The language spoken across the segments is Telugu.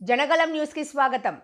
జనగలం న్యూస్కి స్వాగతం.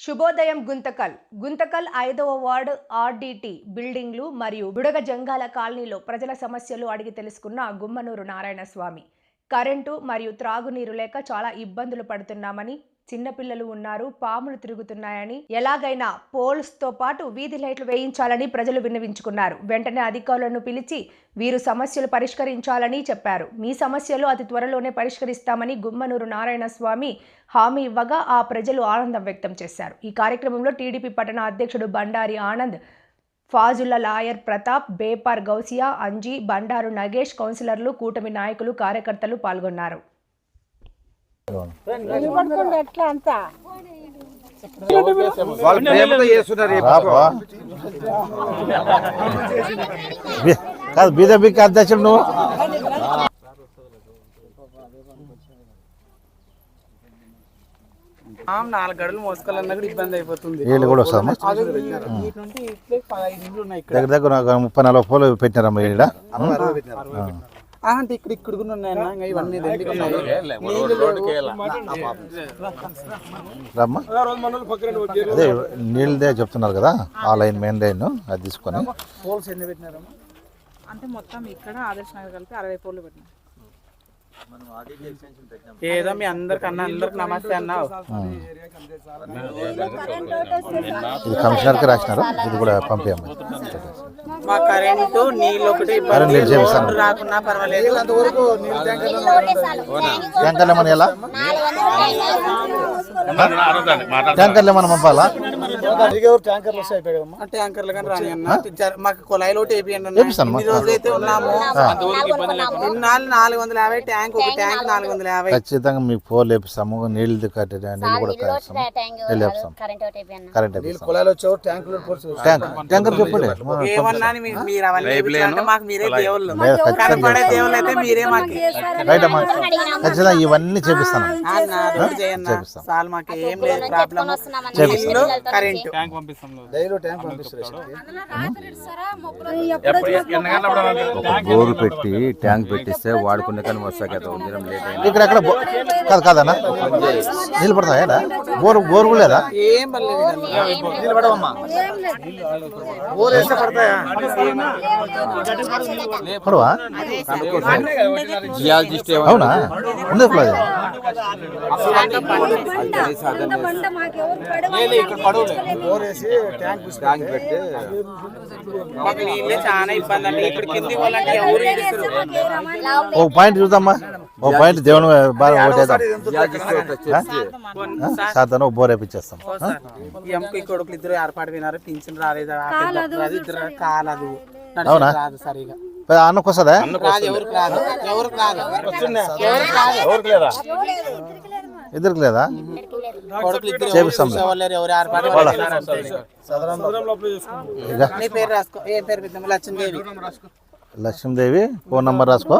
శుభోదయం గుంతకల్. గుంతకల్ ఐదవ వార్డు ఆర్డీటీ బిల్డింగ్లు మరియు బుడగ జంగాల కాలనీలో ప్రజల సమస్యలు అడిగి తెలుసుకున్న గుమ్మనూరు నారాయణ స్వామి కరెంటు మరియు త్రాగునీరు లేక చాలా ఇబ్బందులు పడుతున్నామని చిన్నపిల్లలు ఉన్నారు పాములు తిరుగుతున్నాయని ఎలాగైనా పోల్స్తో పాటు వీధి లైట్లు వేయించాలని ప్రజలు విన్నవించుకున్నారు. వెంటనే అధికారులను పిలిచి వీరు సమస్యలు పరిష్కరించాలని చెప్పారు. మీ సమస్యలు అతి త్వరలోనే పరిష్కరిస్తామని గుమ్మనూరు నారాయణ స్వామి హామీ ఇవ్వగా ఆ ప్రజలు ఆనందం వ్యక్తం చేశారు. ఈ కార్యక్రమంలో టీడీపీ పట్టణ అధ్యక్షుడు బండారి ఆనంద్ ఫాజుల్లా లాయర్ ప్రతాప్ బేపార్ గౌసియా అంజీ బండారు నగేష్ కౌన్సిలర్లు కూటమి నాయకులు కార్యకర్తలు పాల్గొన్నారు. ఎట్లా అంతా వాళ్ళు ప్రేమతో చేస్తున్నారు ఈ రాపా బి- కాదు బీజేపీకి అధ్యక్షుడు నువ్వు నాలుగు గడులు మోసుకోవాలన్నా కూడా ఇబ్బంది అయిపోతుంది వీళ్ళు కూడా వస్తామా ఇక్కడ. దగ్గర దగ్గర ముప్పై నలభై పోలు పెట్టినారమ్మా ఆ, అంటే ఇక్కడ ఇక్కడ కూడా ఇవన్నీ ఉన్నాయి. రమ్మా. అదే నీళ్ళదే చెప్తున్నారు కదా ఆ లైన్ మెయిన్ లైన్ అది తీసుకొని. పోల్స్ ఎన్ని పెట్టినారమ్మా? అంటే మొత్తం ఇక్కడ ఆదర్శ నగర్ కలిపి అరవై పోర్లు పెట్టినాం ఏదో మీ అందరికి అన్న అందరికి నమస్తే అన్నావు ఇది కమిషనర్కి రాసినారు. ఇది కూడా పంపించమ్మా మా కరెంటు నీళ్ళు ఒకటి కరెంట్ లేదు, చేపిస్తాను. రాకున్నా పర్వాలేదు. అంతవరకు ట్యాంకర్లు ఎలా? ట్యాంకర్లు ఏమన్నా పంపాలా ఆ ట్యాంకర్లు కానీ రాని అన్న మాకు కుళాయిలో. ఇన్ని రోజులు అయితే ఉన్నాము. ఇన్నాళ్ళు నాలుగు వందల యాభై ట్యాంక్ ఒక ట్యాంక్ నాలుగు వందల యాభై. ఖచ్చితంగా మీకు కట్టి నీళ్ళు కూడా కరెంట్ ట్యాంక్ ట్యాంకర్ చెప్పండి. ఏమన్నా మీరు అవన్నీ మాకు మీరే దేవుళ్ళు. కనపడే దేవుళ్ళు అయితే మీరే మాకు. రైట్ అమ్మా. ఖచ్చితంగా ఇవన్నీ చేపిస్తాను. చేపిస్తాం. చాలు మాకు ఏం లేదు ప్రాబ్లం బోరు పెట్టి ట్యాంక్ పెట్టిస్తే వాడుకునే కానీ కదా లేట్ అయినా. ఇక్కడ ఎక్కడ కాదు కాదన్నా. నీళ్ళు పడతాయా బోరు బోరు కూడా లేదా. ఏం పడవా? అవునా? ఉంది ఇప్పుడు అది ట్యాంక్ పెట్టి మాకు నీళ్ళే చాలా ఇబ్బంది అండి. ఇక్కడ కింది వాళ్ళంటే ఎవరు ఇడుస్తారు ఒక పాయింట్ చూద్దామా? ఒక పాయింట్ దేవుని బాగా ఓటేద్దాం సాధారణ ఒక బోర్ వేపించేస్తాం ఎంపీ కొడుకులు ఇద్దరు ఏర్పాటు పోయినారు పింఛన్ రాలేదు. ఇద్దరు కాలదు. అవునా? రాదు సరిగా. అన్నకు వస్తుందా. ఎవరికి లేదా? చేపిస్తాం. లక్ష్మీదేవి లక్ష్మీదేవి ఫోన్ నంబర్ రాసుకో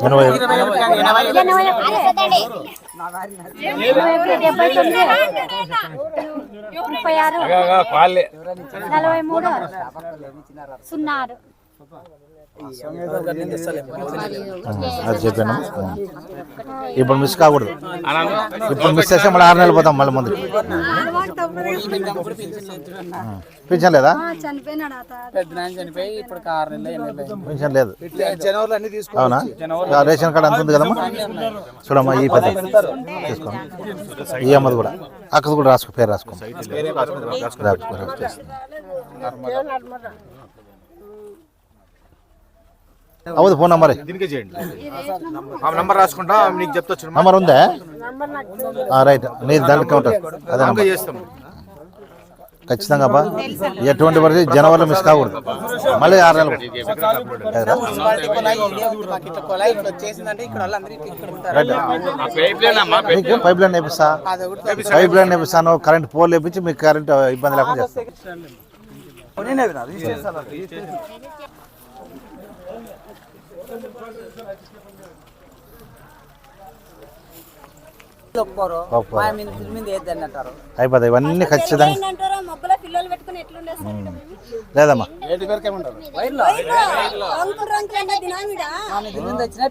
ఎనభై ముప్పై ఆరు. నలభై మూడు. సున్నా ఆరు అది చెప్పాను. ఇప్పుడు మిస్ కాకూడదు. ఇప్పుడు మిస్ చేస్తే మళ్ళీ ఆరు నెలలు పోతాం మళ్ళీ ముందు. పింఛన్ లేదా? పింఛన్ లేదు. అవునా? రేషన్ కార్డు అంత ఉంది కదమ్మా? చూడమ్మా ఈ పెద్ద తీసుకో. ఈ అమ్మది కూడా. అక్కది కూడా రాసుకో పేరు రాసుకో. రాసుకో రాసుకో అవును ఫోన్ నంబర్. దీనికే చేయండి. ఆ నంబర్ రాసుకుంటా నీకు చెప్తా నంబర్ ఉందా? రైట్. నీ దాంట్లో కౌంటర్. అదే నంబర్. చేస్తాం. ఖచ్చితంగా అబ్బా. ఎటువంటి పరిస్థితి జనవరిలో మిస్ కాకూడదు. మళ్ళీ ఆరు నెలలు. పైప్ లైన్ వేపిస్తా? పైప్ లైన్ వేపిస్తాను కరెంట్ పోల్ వేపించి మీకు కరెంట్ ఇబ్బంది లేకుండా చేస్తాను ఒప్పుకోరు. మీద ఏది అంటారు? అయిపోతాయి. ఇవన్నీ ఖచ్చితంగా. అంటారా మొగ్గలో పిల్లలు పెట్టుకుని ఎట్లుండేస్తారు లేదమ్మా. వచ్చినా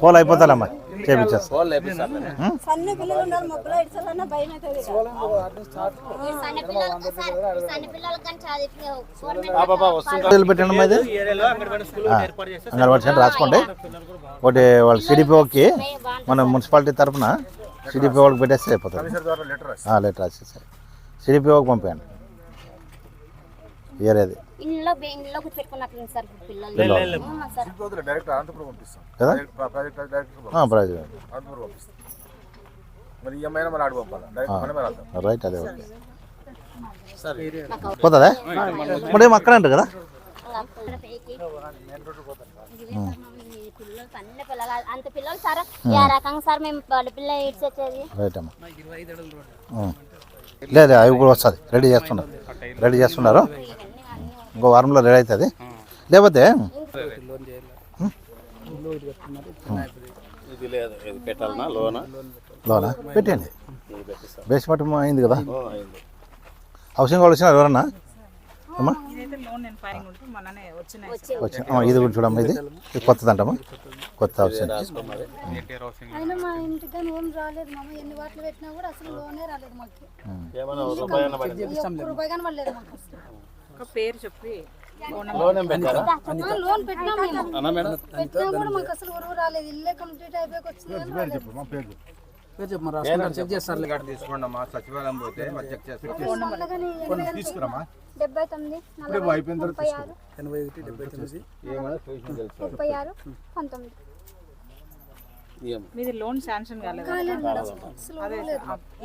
పోలు అయిపోతారమ్మా చేపించేస్తా. పెట్టండి ఇది. ఆ, అంగన్వాడీ సెంటర్ రాసుకోండి. ఒకటి వాళ్ళ సిడిపిఓకి మన మున్సిపాలిటీ తరఫున సిడిపిఓకి పెట్టేస్తే అయిపోతుంది. ఆ, లెటర్ రాసేసారి సిడిపిఓకి పంపించండి ఏరేది ఇంట్లో ఇంట్లో కూర్చోపెట్టుకున్నట్లు సార్ పిల్లలు. పిల్లలు. అవునా సార్. డైరెక్ట్ అనంతపురం పంపిస్తాం. కదా? ప్రాజెక్ట్ అనంతపురం పంపిస్తాం. మరి ఈఎంఐ మరి ఆడు పంపాలి? డైరెక్ట్ మనమే రాద్దాం. రైట్ అదే ఓకే. పోతుందా? మరి ఏం అక్కడ అంటారు కదా? పిల్లలు సన్న పిల్లలు అంత పిల్లలు సార్. ఏ రకంగా సార్ మేము పిల్ల ఇడ్చి వచ్చేది రైట్ అమ్మా. ఉం. లేదు అవి కూడా వస్తుంది. రెడీ చేస్తున్నారు రెడీ చేస్తున్నారు ఇంకో వారంలో రెడీ అవుతుంది. లేకపోతే లోనా? పెట్టండి బేస్మెంట్ అయింది కదా? హౌసింగ్ వాళ్ళు వచ్చినారు ఎవరన్నా? అమ్మా. వచ్చిన. ఇది కూడా చూడమ్మా ఇది. ఇది కొత్తదంటమ్మా. కొత్త హౌసింగ్. అయినా మా ఇంటికి కానీ ఏం రాలేదు మామ. ఎన్ని వాటిలు పెట్టినా కూడా అసలు లోనే రాలేదు ఒక పేరు చెప్పి. సచివాలయం పోతే? తీసుకురామా? డెబ్బై తొమ్మిది ముప్పై ఆరు. ఎనభై ఒకటి డెబ్బై తొమ్మిది. ముప్పై ఆరు పంతొమ్మిది. మీది లోన్ శాంక్షన్ కాలేదు? అదే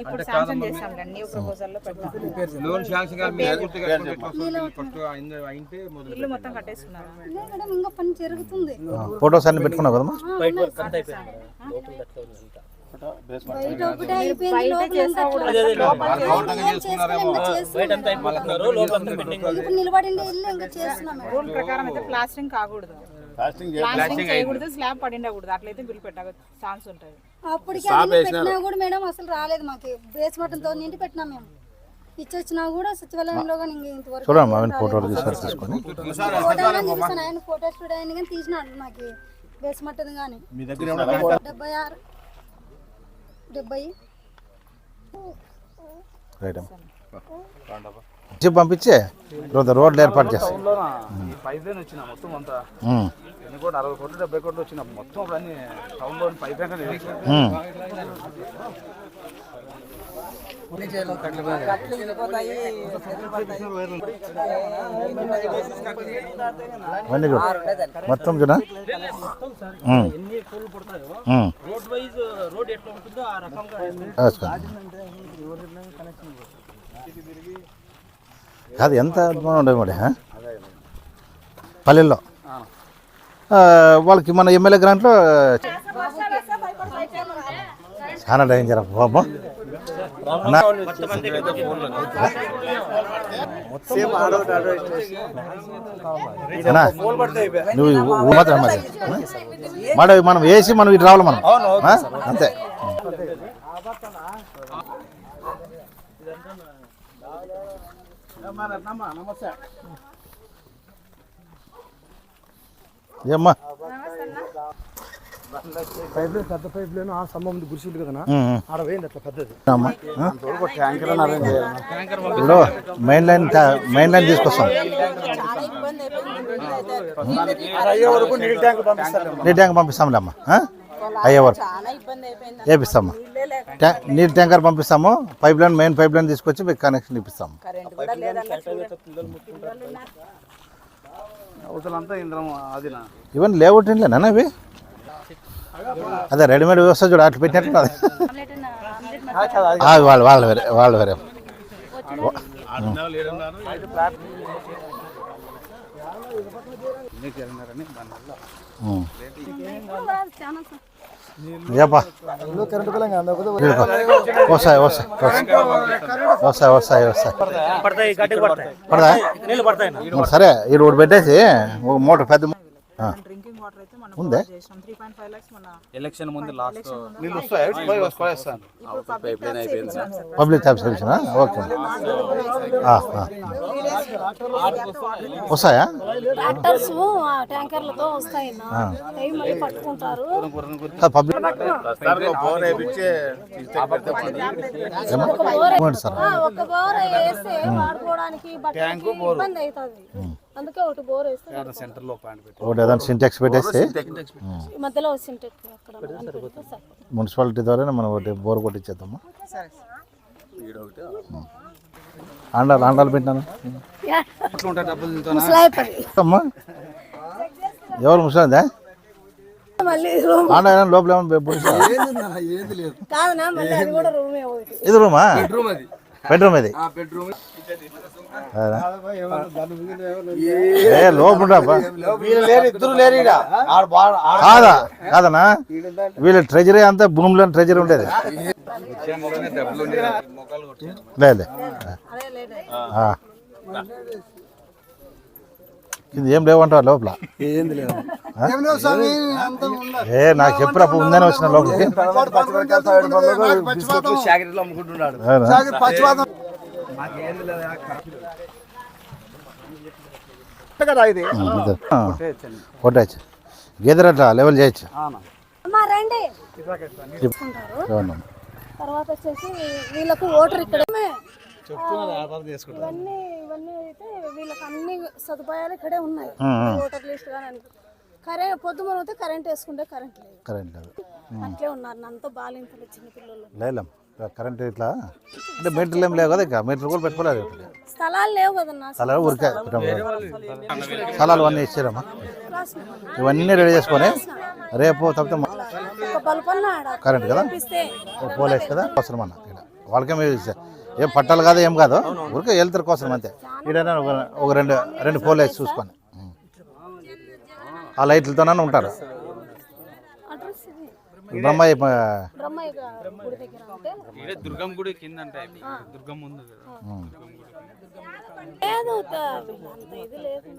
ఇప్పుడు శాంక్షన్ చేస్తాం న్యూ ప్రపోజల్లో పెడతాం లోన్ శాంక్షన్ కాదు మీరు పూర్తిగా కట్టుకుంటే ఎట్లా వస్తుంది? ఫస్ట్ అయింది అయింటే మొదలు ఇల్లు మొత్తం కట్టేసుకున్నారా? లే మేడం ఇంకా పని జరుగుతుంది. ఫొటోస్ అన్ని పెట్టుకున్నావు కదమ్మా? బయట అయిపోయింది లోపల ఇల్లు ఇంకా చేస్తున్నాం. రూల్ ప్రకారం అయితే ప్లాస్టింగ్ కాకూడదు. ప్లాస్టింగ్ చేయకూడదు. స్లాబ్ పడిండకూడదు అట్లయితే బిల్ పెట్టక ఛాన్స్ ఉంటుంది అప్పటికి అన్ని పెట్టినా కూడా మేడం అసలు రాలేదు మాకు. నిండి పెట్టినాం మేము. ఇచ్చొచ్చినా కూడా సచివాలయంలో కానీ ఇంతవరకు ఫోటోలు తీసుకొని కానీ చూసాను ఆయన ఫోటో స్టూడియో ఆయన కానీ తీసినాడు నాకు బేస్ మట్టది కానీ మీ దగ్గర ఏమన్నా డెబ్బై ఆరు. డెబ్బై. రైట్ అమ్మా. చెప్పి పంపించే. రోడ్లు ఏర్పాటు చేస్తాం. ఎన్ని కోట్లు? అరవై కోట్లు డెబ్బై కోట్లు వచ్చిన. మొత్తం అప్పుడు అన్ని టౌన్లో పైప్ లైన్ చూడు. మొత్తం చూడ రోడ్ వైజ్ రోడ్ ఎట్లా ఉంటుందో ఆ రకంగా కాదు ఎంత అద్భుతంగా ఉండేది మరి? పల్లెల్లో. వాళ్ళకి మన ఎమ్మెల్యే గ్రాంట్లో చాలా డేంజర్ బాబు నువ్వు మాత్రం మరి. మనం వేసి మనం ఇటు రావాలి మనం. ఆ? అంతే. నమస్తే. ఏమ్మా? పైప్ లైన్ పెద్ద పైప్ లైన్ ఆ స్తంభం ఉంది గురిసిల్లు కదా. ఆడ పోయింది అట్లా పెద్దది. అమ్మా ఆ? ట్యాంకర్ ఇప్పుడు మెయిన్ లైన్ మెయిన్ లైన్ తీసుకొస్తాం. అయ్యే వరకు నీళ్ళ ట్యాంక్ పంపిస్తారు నీటి ట్యాంక్ పంపిస్తాంలే అమ్మా? అయ్యే వరకు. వేపిస్తామా ట్యా- నీటి ట్యాంకర్ పంపిస్తాము pipe line main pipe line తీసుకొచ్చి మీకు కనెక్షన్ ఇప్పిస్తాము. అవతలంతా ఇంద్రం అదినా ఇవన్నీ లేఅవుట్ ఇండ్లేనా ఇవి? అదే రెడీమేడ్ వ్యవస్థ చూడ అట్లా పెట్టినట్టు అది వాళ్ళు వాళ్ళు వేరే వాళ్ళు వేరే. ఉం. ఏపా కరెంట్ బిల్ ఇదిగో. వస్తాయి వస్తాయి వస్తాయి వస్తాయి వస్తాయి పడతాయి గట్టిగా పడతాయి పడదా నీళ్ళు పడతాయి మరి సరే ఈ రోడ్డు పెట్టేసి ఒక మోటార్ పెద్ద డ్రింకింగ్ వాటర్ అయితే మనం ఉందే? provide చేసినాం త్రీ పాయింట్ ఫైవ్ లాక్స్ మన ఎలక్షన్ ముందు లాస్ట్ నీళ్ళు వస్తాయి పబ్లిక్ ట్యాప్ సర్వీస్ ఓకే ఆ, ఆ. వస్తాయా ట్రాక్టర్స్ ట్యాంకర్లతో వస్తాయి మళ్ళీ పట్టుకుంటారు పబ్లిక్ ఒక బోర్ వాడుకోవడానికి ఇబ్బంది అవుతుంది అందుకే ఒకటి బోర్ వేస్తే సెంటర్లో పాయింట్ పెట్టి. ఒకటి ఏదైనా సింటాక్స్ పెట్టేస్తే? ఈ మధ్యలో అక్కడ. మున్సిపాలిటీ ద్వారా మనం ఒకటి బోర్ కొట్టించేద్దాము ఆండాలు ఆండాలు. అమ్మా. ఎవరు ముసలిందా? మళ్ళీ రూమ్ ఆండా ఏమైనా లోపల ఏమైనా పొడిచా? ఏది లేదు. కాదనా మళ్ళీ అది కూడా రూమే ఒకటి ఇది రూమా బెడ్రూమ్ అది. బెడ్రూమ్ ఇది? ఏ కాదా? కాదనా? వీళ్ళ ట్రెజరీ అంతా భూమిలో ట్రెజరీ ఉండేది. లేదు ఇది ఏం లేవంటారు లోపల? ఏ నాకు ఎప్పుడు అప్పుడు ఉందని వచ్చిన లోపలికి. కదా ఇది కొట్టచ్చు గేదెలు అట్లా లెవెల్ చేయొచ్చు. తర్వాత వచ్చేసి వీళ్ళకు ఓటర్ ఇక్కడే ఇవన్నీ ఇవన్నీ అయితే వీళ్ళకి అన్ని సదుపాయాలు ఇక్కడే ఉన్నాయి. ఓటర్ లిస్ట్ కానీ. కరెంట్ పొద్దు మనం అయితే కరెంట్ వేసుకుంటే కరెంట్ లేదు కరెంట్ లేదు అట్లే ఉన్నారు అంతా బాలింతలు చిన్న పిల్లలు లేలేం కరెంట్ ఇట్లా? అంటే మీటర్లు ఏం లేవు కదా ఇక. మీటర్ కూడా పెట్టుకోలేదు. స్థలాలు లేవు కదన్నా. స్థలాలు పెట్టాం. స్థలాలు అన్నీ ఇచ్చారమ్మా. ఇవన్నీ రెడీ చేసుకొని రేపు తప్పితే కరెంట్ కదా? పోలేసి కదా? అవసరం అన్న ఇక్కడ. వాళ్ళకేం ఏం పట్టాలు కాదు ఏం కాదు. ఊరికే వెళ్తారు కోసం అంతే. ఈడైనా ఒక ఒక రెండు రెండు పోలు వేసి చూసుకొని. ఆ లైట్లతోనే ఉంటారు. బ్రహ్మయ్య బ్రహ్మయ్య గుడి దగ్గర అంటే దుర్గం గుడి కింద అంటే దుర్గం ముందు ఉం. లేదు త- వీళ్ళంత ఇది లేదు.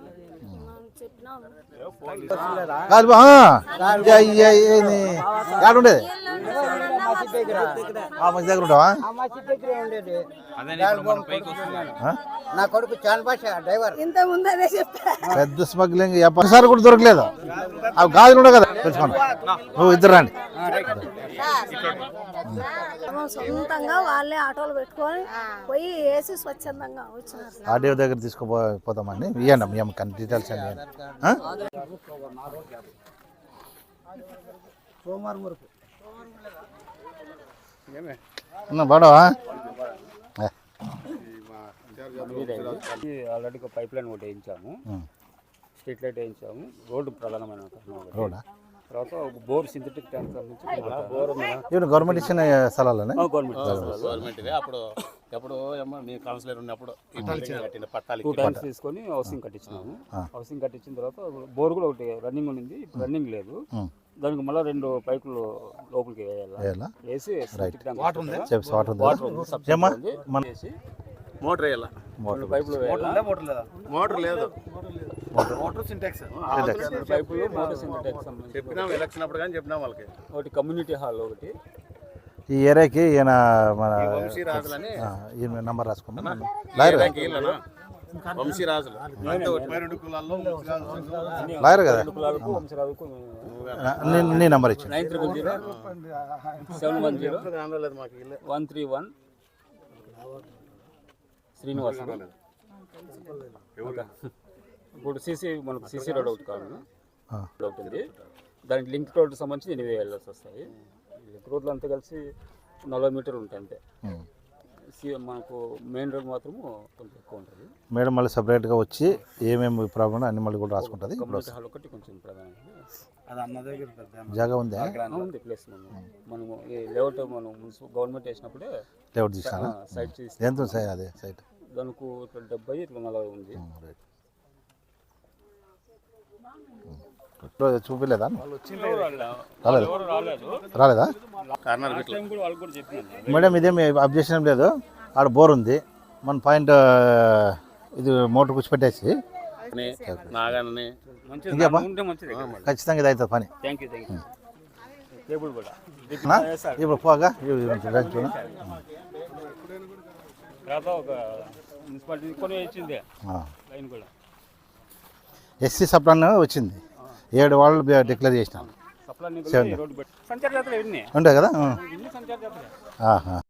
చెప్పినాం. కాదు ఉండేది ఆ మంచి దగ్గర. ఉంటావా? ఆ? నా కొడుకు చాన్ భాష డ్రైవర్. ఇంత ముందు అదే చెప్పా పెద్ద స్మగ్లింగ్ ఒకసారి కూడా దొరకలేదు? అవి గాజులు ఉండవు కదా తెలుసుకోండి. నువ్వు ఇద్దరు రండి. సొంతంగా వాళ్ళే ఆటోలు పెట్టుకొని పోయి వేసి స్వచ్ఛందంగా వచ్చినారు ఆడియో దగ్గర తీసుకుపో పోతామండి ఇవ్వండి మేము కానీ డీటెయిల్స్ అన్ని ఇవ్వండి. ఆ? బాడవా ఆల్రెడీ ఒక పైప్ లైన్ ఒకటి వేయించాము. స్ట్రీట్ లైట్ వేయించాము. రోడ్డు ప్రధానమైన తర్వాత ఒక బోర్ సింథటిక్ ట్యాంక్ నుంచి బోర్ ఇవి గవర్నమెంట్ ఇచ్చిన స్థలాలనే? గవర్నమెంట్ గవర్నమెంట్ అప్పుడు ఎప్పుడు కౌన్సిలర్ ఉన్నప్పుడు పట్టాలు టూ టైమ్స్ తీసుకొని హౌసింగ్ కట్టించినాము. హౌసింగ్ కట్టించిన తర్వాత బోర్ కూడా ఒకటి రన్నింగ్ ఉంది. ఇప్పుడు రన్నింగ్ లేదు. దానికి మళ్ళీ రెండు పైపులు లోపలికి వేయాలి? వేసి వాటర్ ఉందా? ఉందా? వేసి మోటార్ వేయాల? పైపులు వేయాలి? మోటార్ లేదా? మోటార్ లేదు. మోటార్ సింటాక్స్ పైపులు మోటార్ సింథటిక్ సంబంధించి చెప్పినాం ఎలక్షన్ అప్పుడు కానీ చెప్పినాం వాళ్ళకి. ఒకటి కమ్యూనిటీ హాల్ ఒకటి. ఈ ఏరియాకి ఈయన మన నంబర్ రాసుకున్నాం లాయర్ లాయర్ కదా? నీ నంబర్ ఇచ్చి nine triple zero seven one zero లేదు మాకు ఇల్లే వన్ త్రీ వన్ శ్రీనివాస్ ఇప్పుడు సీసీ మనకు సీసీ రోడ్ ఒకటి కావాలి. ఉంది. దానికి లింక్ రోడ్ సంబంధించి ఎనిమిది వెళ్ళాల్సి వస్తాయి. లింక్ రోడ్లు అంతా కలిసి నలభై మీటర్లు ఉంటాయి అంతే. మనకు మెయిన్ రోడ్ మాత్రము కొంచెం ఎక్కువ ఉంటుంది. మేడం మళ్ళీ సపరేట్గా వచ్చి ఏమేమి ప్రాబ్లం అన్ని మళ్ళీ కూడా రాసుకుంటుంది. ఇప్పుడు కమ్యూనిటీ హాల్ ఒకటి కొంచెం ప్రధానంగా. అది అన్న దగ్గర పెద్ద జాగా ఉందా? ఉంది ప్లేస్ మనం మనము ఈ లేఅవుట్ మనం మున్సిపల్ గవర్నమెంట్ వేసినప్పుడే లేఅవుట్ తీసానా సైట్ ఎంత ఉంది సార్ అదే? సైట్ దానికి డెబ్బై ఇట్లా నలభై ఉంది. రైట్ చూపించలేదా రాలేదు. రాలేదా? మేడం ఇదేమి అబ్జెక్షన్ లేదు. ఆడ బోర్ ఉంది. మన పాయింట్ ఇది మోటార్ కూర్చోపెట్టేసి. ఖచ్చితంగా ఇది అవుతుంది పని? ఇప్పుడు పోగా? ఇవి- ఇవి చూడు. తర్వాత ఒక మున్సిపాలిటీ కొని ఇచ్చింది ఆ. లైన్ కూడా. ఎస్సీ సప్లాన్ వచ్చింది. ఏడు వాళ్ళు డిక్లేర్ చేసినాం. Supply seven. రోడ్డు పెట్టి సంచార జాతర ఇవన్నీ ఉంటాయి కదా?